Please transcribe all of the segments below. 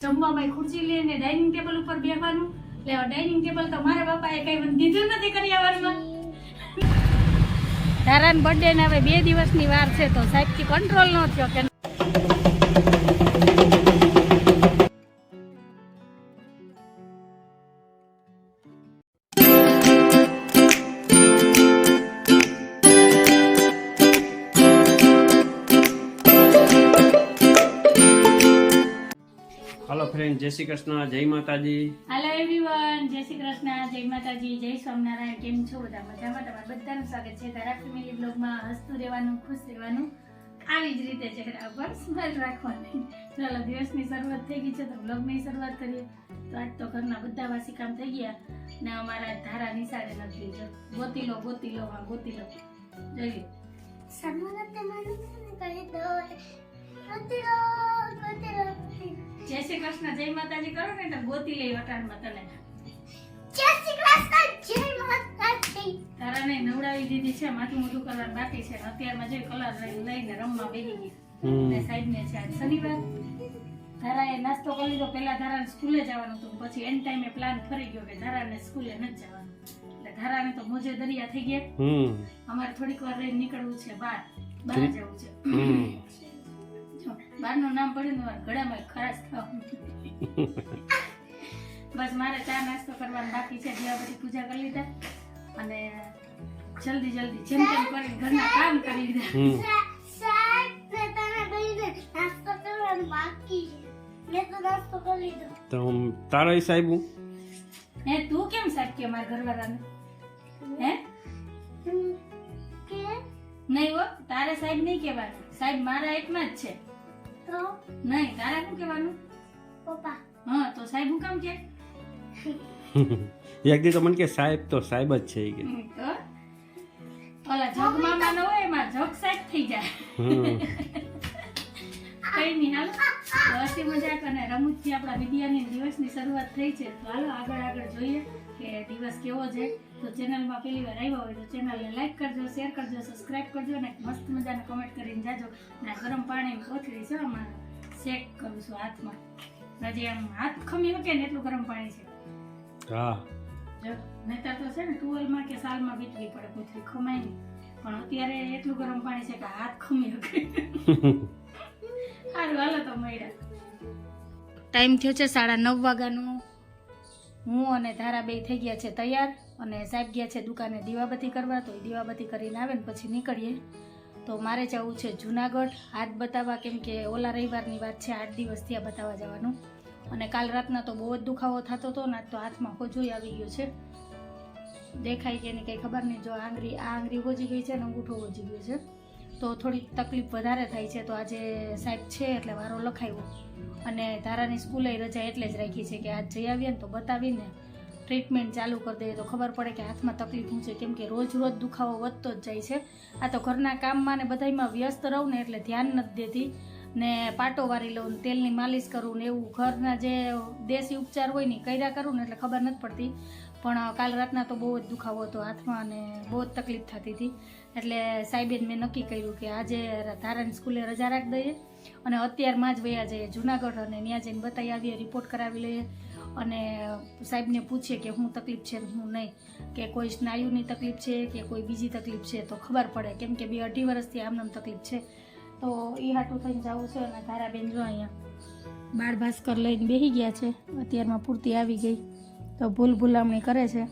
જમવામાં ખુરશી લઈને ડાઇનિંગ ટેબલ ઉપર બેસવાનું એટલે ડાઇનિંગ ટેબલ તો મારા બાપાએ કઈ દીધું નથી કરિયાવરમાં તારાન બર્થડે ને હવે બે દિવસની વાર છે, તો સાહેબથી કંટ્રોલ ન થયો કે જય શ્રી કૃષ્ણ જય માતાજી. હેલો એવરીવન જય શ્રી કૃષ્ણ જય માતાજી જય સ્વામિનારાયણ. કેમ છો બધા? મજામાં? તમારું બધાનું સ્વાગત છે તારા ફેમિલી બ્લોગમાં. હસતું રહેવાનું ખુશ રહેવાનું. આવી જ રીતે ચહેરા પર સ્માઇલ રાખવાની. ચાલો દિવસની શરૂઆત થઈ ગઈ છે તો બ્લોગની શરૂઆત કરીએ. તો આજ તો ઘરના બધા વાસી કામ થઈ ગયા ને અમારા ધારા નિશાળે લખી જો. ગોતી લો ગોતી લો હા ગોતી લો જોઈએ જય શ્રી કૃષ્ણ જય માતાજી. કરો ને તો ગોતી લઈ વટાણમાં તને. તારાને નવડાવી દીધી છે માથું મોઢું કલર બાકી છે. અત્યારમાં જે કલર લઈને રમવા બેહી ગઈ. ને સાઈડ ને છે આજ શનિવાર. ધારાએ નાસ્તો કરી લીધો. પહેલા ધારાને સ્કૂલે જવાનું હતું પછી એન ટાઈમે પ્લાન ફરી ગયો કે ધારાને સ્કૂલે નથી જવાનું. એટલે ધારાને તો મોજે દરિયા થઈ ગયા. અમારે થોડીક વાર રહીને નીકળવું છે બહાર. બહાર જવું છે. બહારનું નામ પડ્યું ને મારા ગળામાં ખરાશ થવા બસ મારે ચા નાસ્તો કરવાનો બાકી છે દીવાબત્તી પૂજા કરી લીધા અને જલ્દી જલ્દી જેમ તેમ કરીને ઘરના કામ કરી લીધા. હમ. તો તારો સાહેબ હે તું કેમ સાહેબ કે મારા ઘરવાળાને? હે? નહીં હો તારે સાહેબ નહીં કહેવાય. સાહેબ મારા એકમાં જ છે. નહીં તારે શું કહેવાનું? હા તો સાહેબ હું કામ કે? એક દી તો મને કે સાહેબ તો સાહેબ જ છે કે. ઓલા જગ મામા નો હોય એમાં જગ સાહેબ થઈ જાય. કઈ નહીં હાલો. હસી મજાક અને રમૂજથી આપણા વિદ્યાની દિવસની શરૂઆત થઈ છે. તો હાલો આગળ આગળ જોઈએ. કે દિવસ કેવો છે તો ચેનલમાં પહેલી વાર આવ્યા હોય તો ચેનલને લાઈક કરજો શેર કરજો સબસ્ક્રાઈબ કરજો અને મસ્ત મજાને કમેન્ટ કરીને જાજો. અને ગરમ પાણી કોથળી છે આમાં શેક કરું છું હાથમાં. હજી આમ હાથ ખમી મૂકે ને એટલું ગરમ પાણી છે. હા. જો નહીતર તો છે ને ટુવેલમાં કે સાલમાં વીતવી પડે કોથળી ખમાય નહીં પણ અત્યારે એટલું ગરમ પાણી છે કે હાથ ખમી શકે. સારું હાલો તો મળ્યા. ટાઈમ થયો છે સાડા નવ વાગ્યાનો. હું અને ધારા બે થઈ ગયા છે તૈયાર અને સાહેબ ગયા છે દુકાને દીવાબત્તી કરવા, તો એ દીવાબત્તી કરીને આવે ને પછી નીકળીએ. તો મારે જવું છે જુનાગઢ. હાથ બતાવવા કેમ કે ઓલા રવિવારની વાત છે આઠ દિવસ ત્યાં બતાવવા જવાનું. અને કાલ રાતના તો બહુ જ દુખાવો થતો હતો ને તો હાથમાં હોજોઈ આવી ગયો છે. દેખાય કે એની કંઈ ખબર નહીં. જો આંગળી, આ આંગળી હોજી ગઈ છે અને અંગૂઠો હોજી ગયો છે. તો થોડી તકલીફ વધારે થાય છે. તો આજે સાહેબ છે એટલે વારો લખાવ્યો અને ધારાની સ્કૂલે રજા એટલે જ રાખી છે કે આજ જઈ આવીએ ને તો બતાવીને ટ્રીટમેન્ટ ચાલુ કરી દઈએ. તો ખબર પડે કે હાથમાં તકલીફ શું છે. કેમ કે રોજ રોજ દુખાવો વધતો જ જાય છે. આ તો ઘરના કામમાં ને બધામાં વ્યસ્ત રહું ને એટલે ધ્યાન નથી દેતી. ને પાટો વારી લઉં તેલની માલિશ કરું ને એવું ઘરના જે દેશી ઉપચાર હોય ને કર્યા કરું ને એટલે ખબર નથી પડતી. પણ કાલ રાતના તો બહુ જ દુખાવો હતો હાથમાં અને બહુ જ તકલીફ થતી હતી. એટલે સાહેબે મેં નક્કી કર્યું કે આજે ધારાની સ્કૂલે રજા રાખી દઈએ અને અત્યારમાં જ વયા જઈએ. જુનાગઢ અને ત્યાં જઈને બતાવી આવીએ રિપોર્ટ કરાવી લઈએ. અને સાહેબને પૂછીએ કે હું તકલીફ છે હું નહીં. કે કોઈ સ્નાયુની તકલીફ છે કે કોઈ બીજી તકલીફ છે તો ખબર પડે. કેમ કે બે અઢી વર્ષથી આમનામ તકલીફ છે. તો એ હાટું થઈને જવું છે અને ધારાબેન જો અહીંયા બાળ ભાસ્કર લઈને બેસી ગયા છે. અત્યારમાં પૂરતી આવી ગઈ. તો ભૂલ ભૂલામણી કરે છે.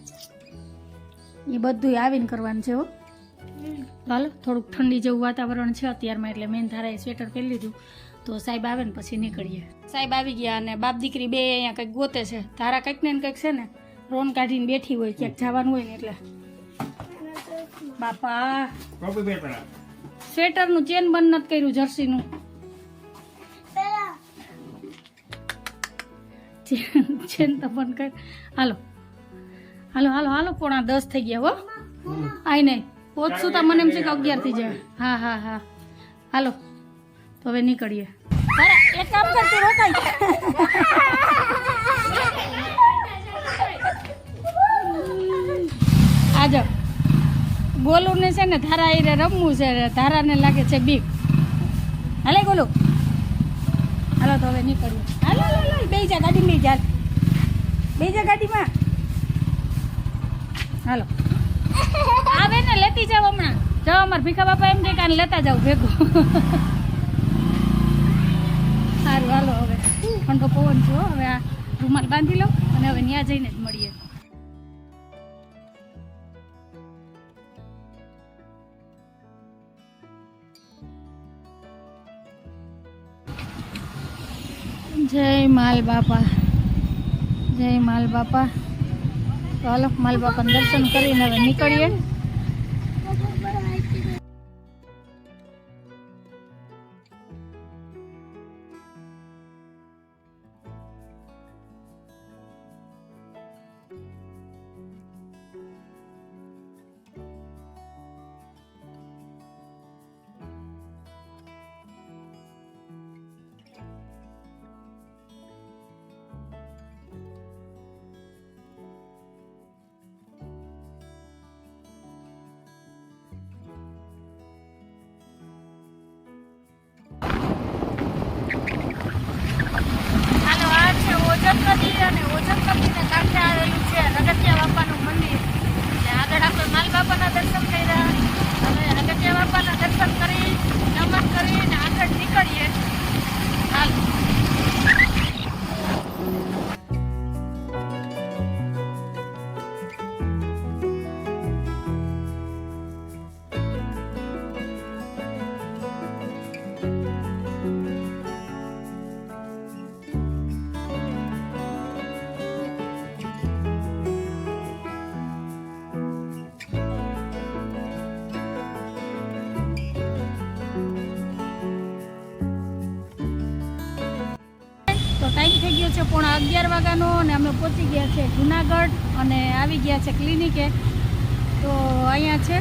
એ બધું આવીને કરવાનું છે હો. હાલો થોડુંક ઠંડી જેવું વાતાવરણ છે અત્યારમાં એટલે મેન ધારાએ સ્વેટર પહેરી લીધું. તો સાહેબ આવે ને પછી નીકળીએ. સાહેબ આવી ગયા અને બાપ દીકરી બે અહીંયા કંઈક ગોતે છે. ધારા કંઈક ને કંઈક છે ને રોન કાઢીને બેઠી હોય ક્યાંક જવાનું હોય ને એટલે. બાપા. સ્વેટરનું ચેન બંધ નથી કર્યું જર્સીનું. ચેન તો બંધ કર હાલો હાલો હાલો હાલો પોણા દસ થઈ ગયા હો આઈ નહીં પહોંચશું તો મને એમ છે કે અગિયાર થઈ જાય હા હા હા હાલો તો હવે નીકળીએ એક કામ કરતી રોકાય રોકાઈ આજો ગોલુને છે ને ધારા એ રમવું છે ધારાને લાગે છે બીક હાલે ગોલુ હાલો તો હવે નીકળીએ હાલો બે જા ગાડી લઈ જા બે ગાડીમાં હાલો આવે ને લેતી જાવ હમણાં. જાઓ અમાર ભીખા બાપા એમ કે લેતા જાવ ભેગું. સારું, હાલો હવે. ઠંડો પવન જો, હવે આ રૂમાલ બાંધી લો અને હવે ત્યાં જઈને જય માલ બાપા. જય માલ બાપા. તો હાલો માલ બાપાને દર્શન કરીને હવે નીકળીએ. છે પોણા અગિયાર વાગ્યાનો અને અમે પહોંચી ગયા છે જુનાગઢ અને આવી ગયા છે ક્લિનિકે. તો અહીંયા છે.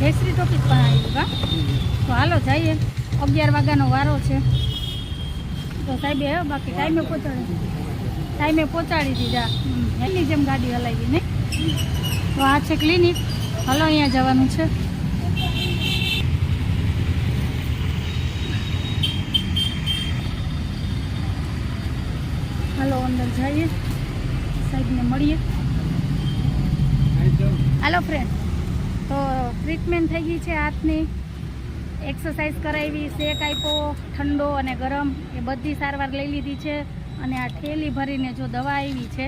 ભેસરી ટોપિક પણ આવ્યું કા તો હાલો જઈએ. અગિયાર વાગ્યાનો વારો છે. તો સાહેબે બાકી ટાઈમે પહોંચાડી ટાઈમે પહોંચાડી દીધા. એની જેમ ગાડી હલાવી ને તો આ છે ક્લિનિક. હાલો અહીંયા જવાનું છે. હાલો, અંદર જઈએ. સાહેબને મળીએ. હાલો ફ્રેન્ડ તો ટ્રીટમેન્ટ થઈ ગઈ છે હાથની. એક્સરસાઇઝ કરાવી, શેક આપ્યો, ઠંડો અને ગરમ, એ બધી સારવાર લઈ લીધી છે. અને આ ઠેલી ભરીને જો દવા આવી છે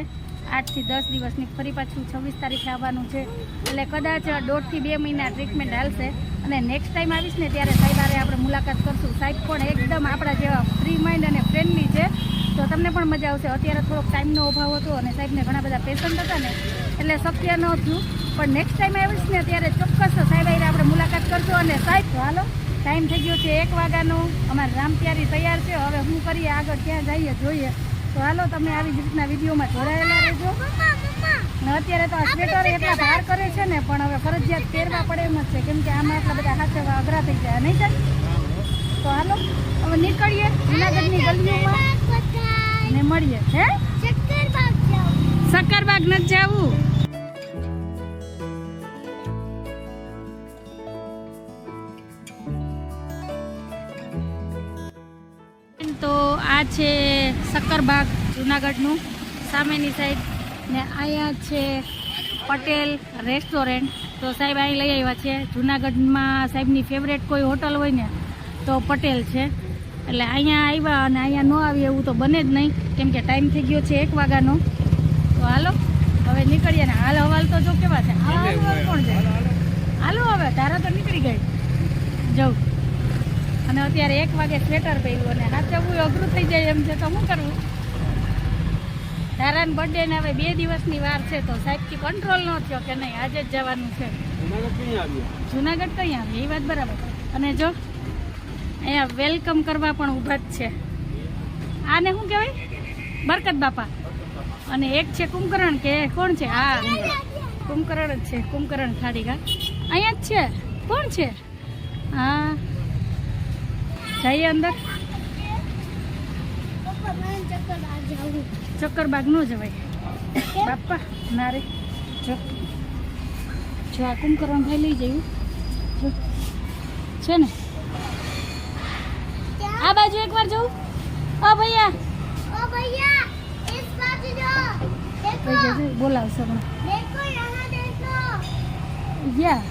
આઠથી દસ દિવસની, ફરી પાછું છવ્વીસ તારીખે આવવાનું છે. એટલે કદાચ દોઢથી બે મહિના ટ્રીટમેન્ટ હાલશે. અને નેક્સ્ટ ટાઈમ આવીશ ને ત્યારે સાહેબ આપણે મુલાકાત કરશું. સાહેબ પણ એકદમ આપણા જેવા ફ્રી માઇન્ડ અને ફ્રેન્ડલી છે. તો તમને પણ મજા આવશે. અત્યારે થોડોક ટાઈમનો અભાવ હતો અને સાહેબને ઘણા બધા પેશન્ટ હતા ને એટલે શક્ય ન થયું પણ નેક્સ્ટ ટાઈમ આવીશ ને ત્યારે ચોક્કસ સાહેબ આવીને આપણે મુલાકાત કરશું અને સાહેબ હાલો ટાઈમ થઈ ગયો છે એક વાગ્યાનો. અમારે રામપ્યારી તૈયાર છે. હવે શું કરીએ આગળ ક્યાં જઈએ જોઈએ. તો હાલો તમે આવી જ રીતના વિડીયોમાં જોડાયેલા રહેજો. અત્યારે તો આ સ્વેટર એટલા ભાર કરે છે ને પણ હવે ફરજિયાત પહેરવા પડે એમ જ છે. કેમ કે આમાં એટલા બધા હાથે અઘરા થઈ જાય નહીં થાય તો હાલો હવે નીકળીએ જુનાગઢની ગલીઓમાં. ને મળીએ, હે? શક્કરબાગ નથી જવું. તો આ છે શક્કરબાગ જુનાગઢનું. સામેની સાઈડ ને અહીંયા છે પટેલ રેસ્ટોરન્ટ તો સાહેબ અહીં લઈ આવ્યા છે. જુનાગઢમાં સાહેબની ફેવરેટ કોઈ હોટલ હોય ને, તો પટેલ છે. એટલે અહીંયા આવ્યા અને અહીંયા ન આવીએ એવું તો બને જ નહીં. કેમ કે ટાઈમ થઈ ગયો છે એક વાગ્યાનો. તો હાલો હવે નીકળીએ ને હાલ હવાલ તો જો કેવા છે. હાલ હવાલ કોણ જાય હાલો હવે તારા તો નીકળી ગઈ. જવું અને અત્યારે એક વાગે સ્વેટર પહેર્યું અને હાચવવું અઘરું થઈ જાય એમ છે તો શું કરવું તારાને બર્થડે ને હવે બે દિવસની વાર છે તો સાહેબથી કંટ્રોલ ન થયો કે નહીં? આજે જ જવાનું છે. જુનાગઢ કઈ આવ્યું એ વાત બરાબર. અને જો અહીંયા વેલકમ કરવા પણ ઊભા જ છે. આને શું કહેવાય? બરકત બાપા. અને એક છે કુંભકરણ કે કોણ છે? હા, કુંભકરણ જ છે, કુંભકરણ ખાડીગા અહીંયા જ છે. કોણ છે? હા. જઈએ અંદર. ચક્કરબાગ ન જવાય. બાપા ના રે જો. જો આ કુંભકરણ ભાઈ લઈ જયું છે ને? આ બાજુ એકવાર જવું ઓ ભૈયા भैया इस बाजू जो देखो કઈ જજો બોલાવશે હમણાં देखो यहाँ देखो યા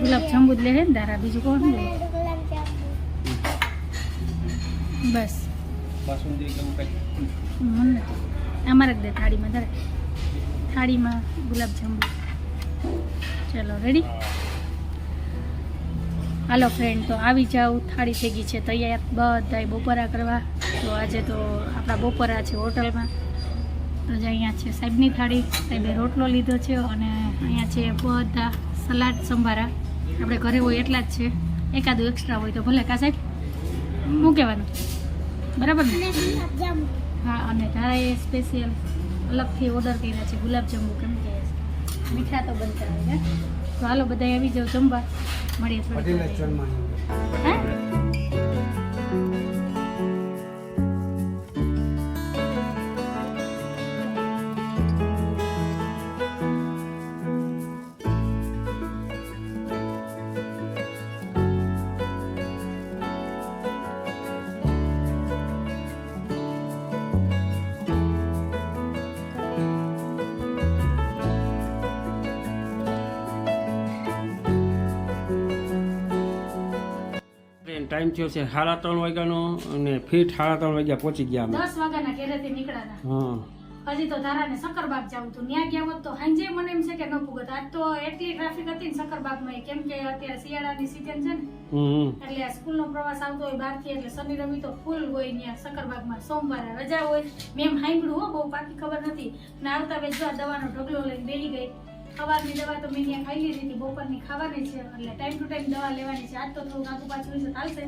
ગુલાબ જાંબુ જ લે ને તારા બીજું કોણ લે? બસ. મને અમારે જ દે થાળીમાં ધરે થાળીમાં ગુલાબ જાંબુ. ચલો રેડી હાલો ફ્રેન્ડ તો આવી જાઉં થાળી થઈ ગઈ છે તૈયાર. બધા બપોરા કરવા. તો આજે તો આપણા બપોરા છે હોટલમાં. તો જે અહીંયા છે સાહેબની થાળી સાહેબે રોટલો લીધો છે અને અહીંયા છે બધા સલાડ સંભારા. આપણે ઘરે હોય એટલા જ છે. એકાદું એક્સ્ટ્રા હોય તો ભલે કા સાહેબ? શું કહેવાનું? બરાબર ને? હા અને તારા સ્પેશિયલ અલગથી ઓર્ડર કર્યા છે ગુલાબજાંબુ કેમ કે મીઠા તો બનતા હોય તો હાલો બધા આવી જાઓ જમવા. મળીએ થોડી ટાઈમ થયો છે સાડા ત્રણ વાગ્યાનો અને ફીટ સાડા ત્રણ વાગ્યા પહોંચી ગયા અમે. દસ વાગ્યાના ઘેરેથી નીકળ્યા હા. હજી તો તારાને સક્કરબાગ જવું હતું. ત્યાં ગયા હોત તો સાંજે મને એમ છે કે ન પૂગત. આજ તો એટલી ટ્રાફિક હતી ને સક્કરબાગમાં કેમ કે અત્યારે શિયાળાની સિઝન છે ને એટલે આ સ્કૂલનો પ્રવાસ આવતો હોય બહારથી એટલે શનિ રવિ તો ફૂલ હોય ત્યાં માં સોમવારે રજા હોય. મેં સાંભળ્યું હો બહુ પાકી ખબર નથી. ને આવતા વેચવા દવાનો ઢગલો લઈને બેહી ગઈ. સવારની દવા તો મેં ત્યાં ખાઈ લીધી હતી, બપોરની ખાવાની છે એટલે ટાઈમ ટુ ટાઈમ દવા લેવાની છે. આજ તો થોડું આગુ પાછું છે ચાલશે.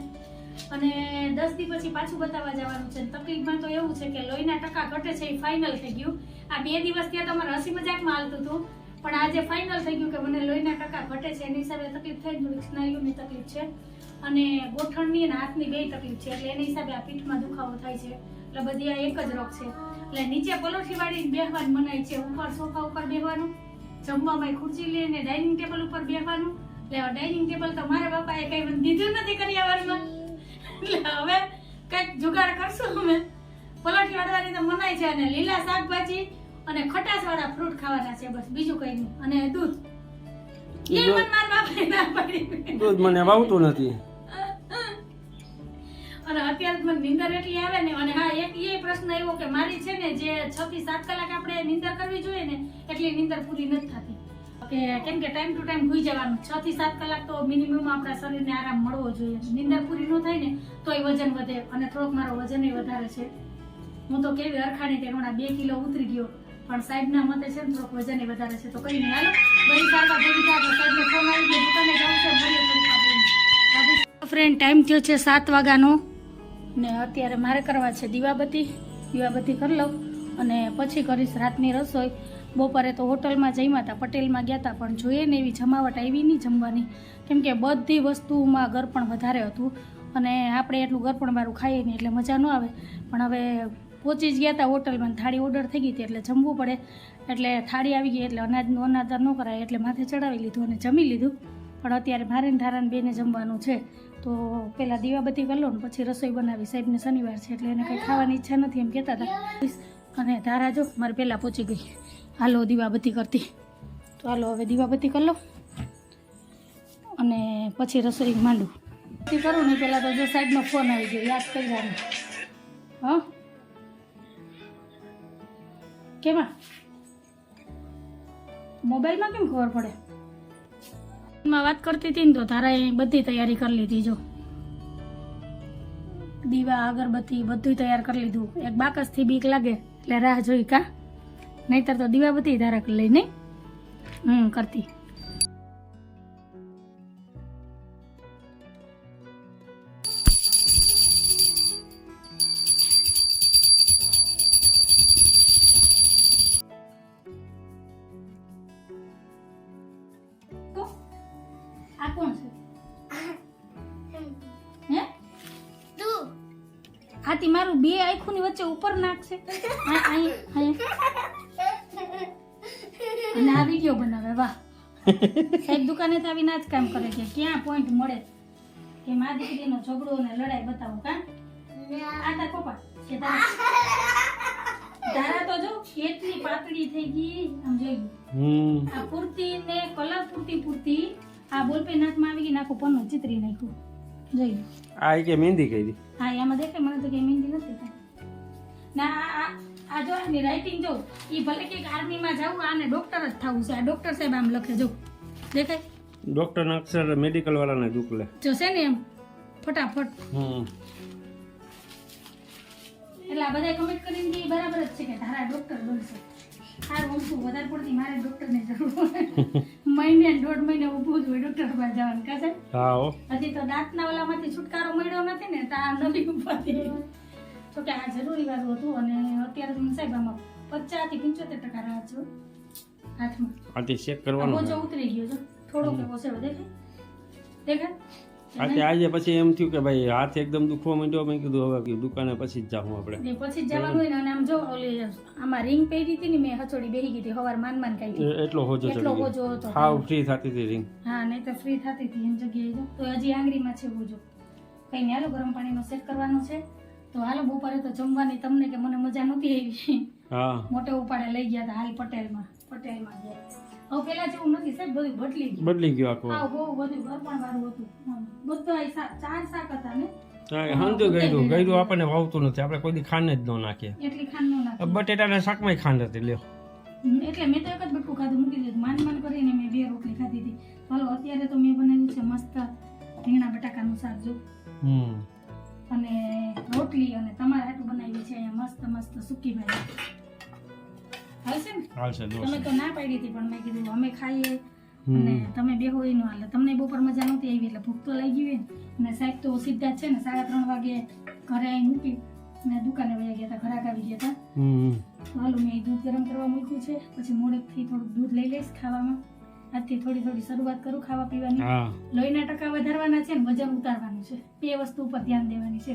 અને દસ દી પછી પાછું બતાવવા જવાનું છે. તકલીફમાં તો એવું છે કે લોહીના ટકા ઘટે છે, એ ફાઇનલ થઈ ગયું. આ બે દિવસ ત્યાં તમારે હસી મજાકમાં હાલતું હતું. પણ આજે ફાઇનલ થઈ ગયું કે મને લોહીના ટકા ઘટે છે. એની હિસાબે તકલીફ થઈ ગયું. સ્નાયુની તકલીફ છે. અને ગોઠણની અને હાથની બે તકલીફ છે. એટલે એની હિસાબે આ પીઠમાં દુખાવો થાય છે. એટલે બધી આ એક જ રોગ છે. એટલે નીચે પલોઠી વાળી બેહવાનું મનાય છે. ઉપર સોફા ઉપર બેહવાનું. જમવામાં ખુરશી લઈને ડાઇનિંગ ટેબલ ઉપર બેસવાનું એટલે ડાઇનિંગ ટેબલ તો મારા બાપાએ કઈ મને દીધું નથી કરિયાવરમાં એટલે હવે કંઈક જુગાડ કરશું અમે. પલાઠી વાળવાની તો મનાય છે અને લીલા શાકભાજી અને ખટાશ વાળા ફ્રૂટ ખાવાના છે બસ બીજું કઈ નહીં. અને દૂધ. દૂધ મને વાવતું નથી. અને અત્યારે મને નીંદર એટલી આવે ને, અને હા, એક એ પ્રશ્ન એવો કે મારી છે ને, જે છ થી સાત કલાક આપણે નિંદર કરવી જોઈએ ને, એટલી નિંદર પૂરી નથી થતી. કે કેમ કે ટાઈમ ટુ ટાઈમ સુઈ જવાનું. છ થી સાત કલાક તો મિનિમમ આપણા શરીરને આરામ મળવો જોઈએ. નિંદર પૂરી ન થાય ને, તો એ વજન વધે, અને થોડોક મારો વજન વધારે છે. હું તો કેવી અરખાણી તે હમણાં બે કિલો ઉતરી ગયો. પણ સાહેબના મતે છે ને, થોડોક વજન વધારે છે. તો કઈ નહીં, હાલો. બધી સારવાર ભેગી થાય સાહેબને ફોન આવી ગયો. દુકાને જવું છે ફ્રેન્ડ ટાઈમ થયો છે સાત વાગ્યાનો. ને અત્યારે મારે કરવા છે દીવાબત્તી. દીવાબત્તી કરી લઉં અને પછી કરીશ રાતની રસોઈ. બપોરે તો હોટલમાં જમ્યા હતા પટેલમાં ગયા હતા પણ જોઈએ ને એવી જમાવટ આવી નહીં જમવાની. કેમ કે બધી વસ્તુમાં ગરપણ વધારે હતું અને આપણે એટલું ગરપણ મારું ખાઈએ નહીં એટલે મજા ન આવે. પણ હવે પહોંચી જ ગયા હતા હોટલમાં થાળી ઓર્ડર થઈ ગઈ હતી એટલે જમવું પડે. એટલે થાળી આવી ગઈ એટલે અનાજનું અનાદર ન કરાય એટલે માથે ચડાવી લીધું અને જમી લીધું. પણ અત્યારે ને ધારાને બેને જમવાનું છે. તો પહેલાં દીવાબત્તી કરી લો ને પછી રસોઈ બનાવી. સાહેબને શનિવાર છે એટલે એને કંઈ ખાવાની ઈચ્છા નથી એમ કહેતા હતા. અને ધારા જો, મારે પહેલાં પહોંચી ગઈ. હાલો દીવાબત્તી કરતી. તો હાલો હવે દીવાબત્તી કરી લો. અને પછી રસોઈ માંડું. બત્તી કરું ને પહેલાં તો જો સાહેબનો ફોન આવી ગયો, યાદ કરી જવાનું હા? કેમાં? મોબાઈલમાં કેમ ખબર પડે? માં વાત કરતી હતી ને તો તારાએ બધી તૈયારી કરી લીધી, જો. દીવા, અગરબત્તી બધું તૈયાર કરી લીધું. એક બાકસથી બીક લાગે, એટલે રાહ જોઈ કા? નહીતર તો દીવાબત્તી તારા કરી લઈ, નહીં? હમ, કરતી. ઉપર નાખશે. અને આ વીડિયો બનાવે વાહ. સાહેબ દુકાને આવીને આ જ કામ કરે છે. ક્યાં પોઈન્ટ મળે? કે મા દીકરીનો ઝઘડો અને લડાઈ બતાવો કા આ તાર પપ્પા કે તારા તો જો કેટલી પાતળી થઈ ગઈ આમ જોઈ આ પૂર્તિ ને કલર પૂર્તિ પૂર્તિ આ બોલપેન હાથમાં આવી ગઈ નાખું પન્નું ચિતરી નાખ્યું. જોઈ આ કે મહેંદી કરી. હા એમાં દેખાય મને તો કે મહેંદી નથી ના આ જો આની રાઇટિંગ જો એ ભલે કે આર્મીમાં જવું આને ડોક્ટર જ થવું છે. આ ડોક્ટર સાહેબ આમ લખે જો. દેખાય? ડોક્ટર અક્ષર મેડિકલ વાળાને દુકલે જો છે ને એમ ફટાફટ. હમ. એટલે આ બધા કમેન્ટ કરીને કે બરાબર જ છે કે તારા ડોક્ટર બનશે. સારું હું વધારે પડતી મારે ડોક્ટરની જરૂર મહિને દોઢ મહિને ઊભું જ હોય ડોક્ટર પાસે જવાનું કહે હા હો. હજી તો દાંતના ઓલામાંથી છુટકારો મળ્યો નથી ને તો આ નવી ઉપાધિ તો કે આ જરૂરી વાળું હતું અને અત્યારે હું સાહેબ આમાં પચાસથી પંચોતેર ટકા રાહ છો હાથમાં. આથી ચેક કરવાનો બોજો ઉતરી ગયો છે થોડોક એવો છે દેખાય. દેખાય? આથી આજે પછી એમ થયું કે ભાઈ હાથ એકદમ દુખવા માંડ્યો મેં કીધું હવે દુકાને પછી જ જાઉં આપણે. પછી જ જવાનું હોય ને અને આમ જો ઓલી આમાં રિંગ પહેરી હતી ને મેં હચોડી બેહી ગઈ હતી હવાર માન માન કાઈ એટલો હોજો એટલો હોજો હતો. હા. ફ્રી થતી હતી રિંગ હા નહીં તો ફ્રી થતી હતી એમ જગ્યાએ તો હજી આંગળીમાં છે હોજો. કઈ હાલો ગરમ પાણીનો સેટ કરવાનો છે. તો હાલો બપોરે તો જમવાની તમને કે મને મજા નહોતી આવી. હા. મોટે ઉપાડે લઈ ગયા હતા હાલ પટેલમાં. પટેલમાં ગયા. હવે પેલા જેવું નથી સાહેબ બધું બદલી ગયું. બદલી ગયું આખું. હા બહુ બધું ગરપણ વાળું હતું. બધા ચાર શાક હતા ને? હંધુ આપણને વાવતું નથી. આપણે કોઈ દી ખાંડ જ ન નાખીએ. એટલી ખાંડ ન નાખી બટેટાના શાકમાં ખાંડ હતી લ્યો. એટલે મેં તો એક જ બટકું ખાધું મૂકી દીધું. માન માન કરીને મેં બે રોટલી ખાધી હતી. ચાલો અત્યારે તો મેં બનાવ્યું છે મસ્ત રીંગણા બટાકાનું શાક જો. હમ. અને રોટલી અને તમારે હાટું બનાવી છે અહીંયા મસ્ત મસ્ત સુકી ભાજી. હાલશે ને? હાલશે તમે તો ના પાડી હતી પણ મેં કીધું અમે ખાઈએ અને તમે બે હોયનું હાલે. તમને બપોર મજા નહોતી આવી એટલે ભૂખ તો લાગી હોય. ને અને સાહેબ તો સીધા છે ને સાડા ત્રણ વાગે ઘરે આવીને મૂકી ને દુકાને વયા ગયા હતા ઘરાક આવી ગયા હતા. હાલો મેં દૂધ ગરમ કરવા મૂક્યું છે પછી મોડેકથી થોડુંક દૂધ લઈ લઈશ ખાવામાં. આજથી થોડી થોડી શરૂઆત કરું ખાવા પીવાની. લોહીના ટકા વધારવાના છે ને વજન ઉતારવાનું છે. બે વસ્તુ ઉપર ધ્યાન દેવાની છે.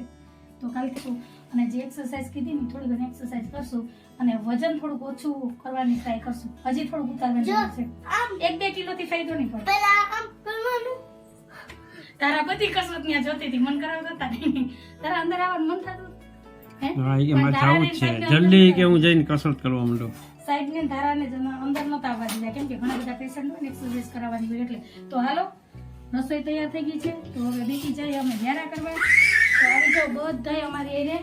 તો કાલથી અને જે એક્સરસાઇઝ કીધી ને થોડી ઘણી એક્સરસાઇઝ કરશું અને વજન થોડુંક ઓછું કરવાની ટ્રાય કરશું. હજી થોડુંક ઉતારવાનું છે. આમ. એક બે કિલો થી ફાયદો નહીં પડે. તારા બધી કસરત ત્યાં જોતી હતી. મન કરાવતા હતા નહીં. તારા અંદર આવવાનું મન થતું? હે? જલ્દી કે હું જઈને કસરત કરવા માંડું. સાહેબ ને ધારાને અંદર નતા આવવા દીધા કેમ કે ઘણા બધા પેશન્ટ હોય ને એક્સરસાઇઝ કરાવવાની હોય એટલે. તો હાલો રસોઈ તૈયાર થઈ ગઈ છે. તો હવે બેસી જાય અમે ઘેરા કરવા. તો આવી જાઓ બધાય અમારી એને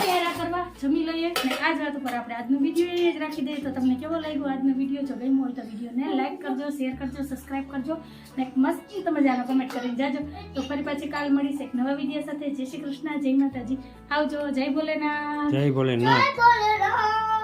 વ્યારા કરવા. જમી લઈએ. અને આ જ વાત ઉપર આપણે આજનો વીડિયો એ જ રાખી દઈએ. તો તમને કેવો લાગ્યો આજનો વીડિયો જો ગમ્યો હોય તો વિડીયોને લાઈક કરજો શેર કરજો સબસ્ક્રાઈબ કરજો. ને મસ્ત તમે જાણો કમેન્ટ કરીને જાજો. તો ફરી પાછી કાલ મળીશ એક નવા વીડિયો સાથે. જય શ્રી કૃષ્ણ જય માતાજી. આવજો. જય ભોલેનાથ. જય ભોલેનાથ.